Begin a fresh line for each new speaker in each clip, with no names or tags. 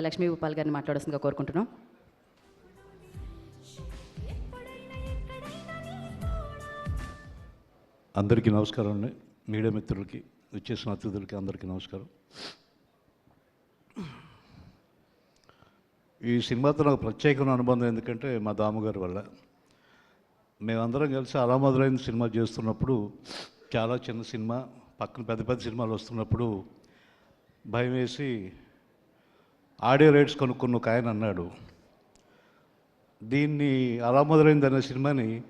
లక్ష్మీ భూపాల్ గారిని మాట్లాడాల్సిందిగా కోరుకుంటున్నాం.
అందరికీ నమస్కారం అండి. మీడియా మిత్రులకి వచ్చేసిన అతిథులకి అందరికీ నమస్కారం. ఈ సినిమాతో నాకు ప్రత్యేకమైన అనుబంధం ఎందుకంటే మా దామగారి వల్ల. మేమందరం కలిసి అలా మొదలైన సినిమా చేస్తున్నప్పుడు చాలా చిన్న సినిమా పక్కన పెద్ద పెద్ద సినిమాలు వస్తున్నప్పుడు భయం వేసి ఆడియో రైట్స్ కొనుక్కున్న ఒక ఆయన అన్నాడు దీన్ని అలా మొదలైంది అనే సినిమాని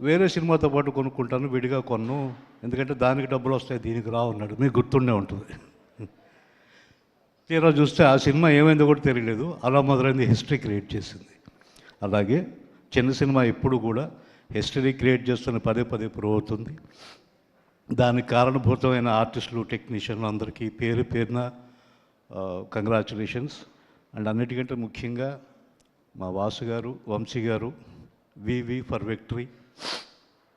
వేరే సినిమాతో పాటు కొనుక్కుంటాను విడిగా కొన్ను ఎందుకంటే దానికి డబ్బులు వస్తాయి దీనికి రావు అన్నాడు. మీకు గుర్తుండే ఉంటుంది. తీరా చూస్తే ఆ సినిమా ఏమైందో కూడా తెలియలేదు. అలా మొదలైంది హిస్టరీ క్రియేట్ చేసింది. అలాగే చిన్న సినిమా ఎప్పుడు కూడా హిస్టరీ క్రియేట్ చేస్తున్న పదే పదే ప్రూవ్ అవుతుంది దానికి కారణభూతమైన ఆర్టిస్టులు టెక్నీషియన్లు అందరికీ పేరు పేరున కంగ్రాచులేషన్స్ అండ్ అన్నిటికంటే ముఖ్యంగా మా వాసు గారు వంశీ గారు వివి ఫర్ విక్టరీ.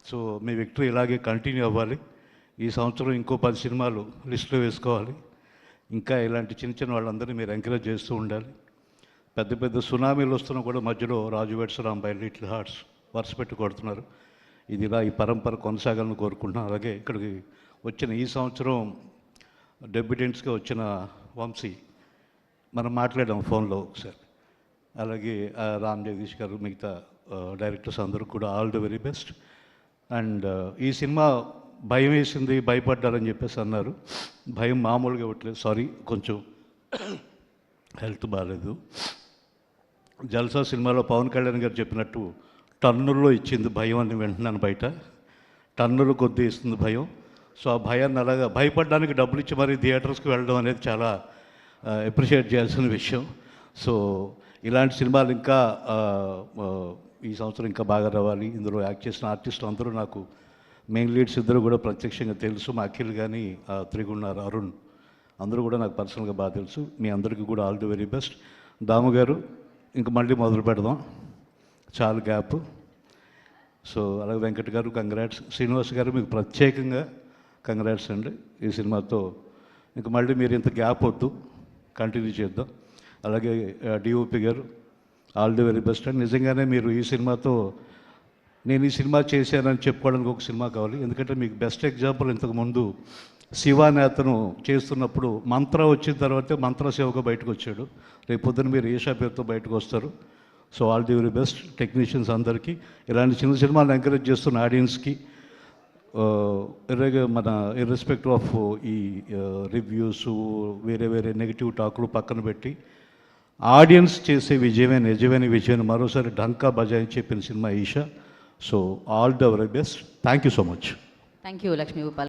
సో మీ విక్టరీ ఇలాగే కంటిన్యూ అవ్వాలి. ఈ సంవత్సరం ఇంకో పది సినిమాలు లిస్టులో వేసుకోవాలి. ఇంకా ఇలాంటి చిన్న చిన్న వాళ్ళందరినీ మీరు ఎంకరేజ్ చేస్తూ ఉండాలి. పెద్ద పెద్ద సునామీలు వస్తున్నా కూడా మధ్యలో రాజు బై లిటిల్ హార్ట్స్ వరుస పెట్టి కొడుతున్నారు. ఇది ఇలా ఈ పరంపర కొనసాగాలని కోరుకుంటున్నాను అలాగే ఇక్కడికి వచ్చిన ఈ సంవత్సరం డెబ్యూటెంట్స్గా వచ్చిన వంశీ మనం మాట్లాడాం ఫోన్లో ఒకసారి. అలాగే రామ్ జగదీష్ గారు మిగతా డైరెక్టర్స్ అందరూ కూడా all the very best. And ఈ సినిమా భయం వేసింది భయపడ్డారని చెప్పేసి అన్నారు. భయం మామూలుగా ఇవ్వట్లేదు. సారీ కొంచెం హెల్త్ బాగాలేదు జల్సా సినిమాలో పవన్ కళ్యాణ్ గారు చెప్పినట్టు టన్నుల్లో ఇచ్చింది భయం అని వింటున్నాను బయట. టన్నులు కొద్దీ ఇస్తుంది భయం. సో ఆ భయాన్ని అలాగా భయపడడానికి డబ్బులు ఇచ్చి మరి థియేటర్స్కి వెళ్ళడం అనేది చాలా అప్రిషియేట్ చేయాల్సిన విషయం. సో ఇలాంటి సినిమాలు ఇంకా ఈ సంవత్సరం ఇంకా బాగా రావాలి. ఇందులో యాక్ట్ చేసిన ఆర్టిస్టులు అందరూ నాకు మెయిన్ లీడ్స్ ఇద్దరు కూడా ప్రత్యక్షంగా తెలుసు. మా అఖిల్ కానీ త్రిగుణార్ అరుణ్ అందరూ కూడా నాకు పర్సనల్గా బాగా తెలుసు. మీ అందరికీ కూడా all the very best. Damu గారు ఇంక మళ్ళీ మొదలు పెడదాం. చాలు గ్యాప్. సో అలాగే వెంకట్ గారు కంగ్రాట్స్ శ్రీనివాస్ గారు మీకు ప్రత్యేకంగా కంగ్రాట్స్ అండి ఈ సినిమాతో. ఇంక మళ్ళీ మీరు ఇంత గ్యాప్ వద్దు. కంటిన్యూ చేద్దాం. అలాగే డిఓపి గారు all the very best and. నిజంగానే మీరు ఈ సినిమాతో నేను ఈ సినిమా చేశానని చెప్పుకోవడానికి ఒక సినిమా కావాలి. ఎందుకంటే మీకు బెస్ట్ ఎగ్జాంపుల్ ఇంతకుముందు శివ అతను చేస్తున్నప్పుడు మంత్ర వచ్చిన తర్వాతే మంత్ర సేవకు బయటకు వచ్చాడు. రేపు పొద్దున మీరు ఈషా పేరుతో బయటకు వస్తారు. So all the very best technicians అందరికీ. ఇలాంటి చిన్న సినిమాలు ఎంకరేజ్ చేస్తున్న ఆడియన్స్కి Uh, ఇరగ మన ఇర్రెస్పెక్ట్ ఆఫ్ uh, ఈ uh, రివ్యూస్ వేరే వేరే నెగిటివ్ టాకులు పక్కన పెట్టి ఆడియన్స్ చేసే విజయమే నిజమైన విజయం మరోసారి ఢంకా బజాయి చెప్పిన cinema Eesha. So all the very best thank you so much
thank you Lakshmi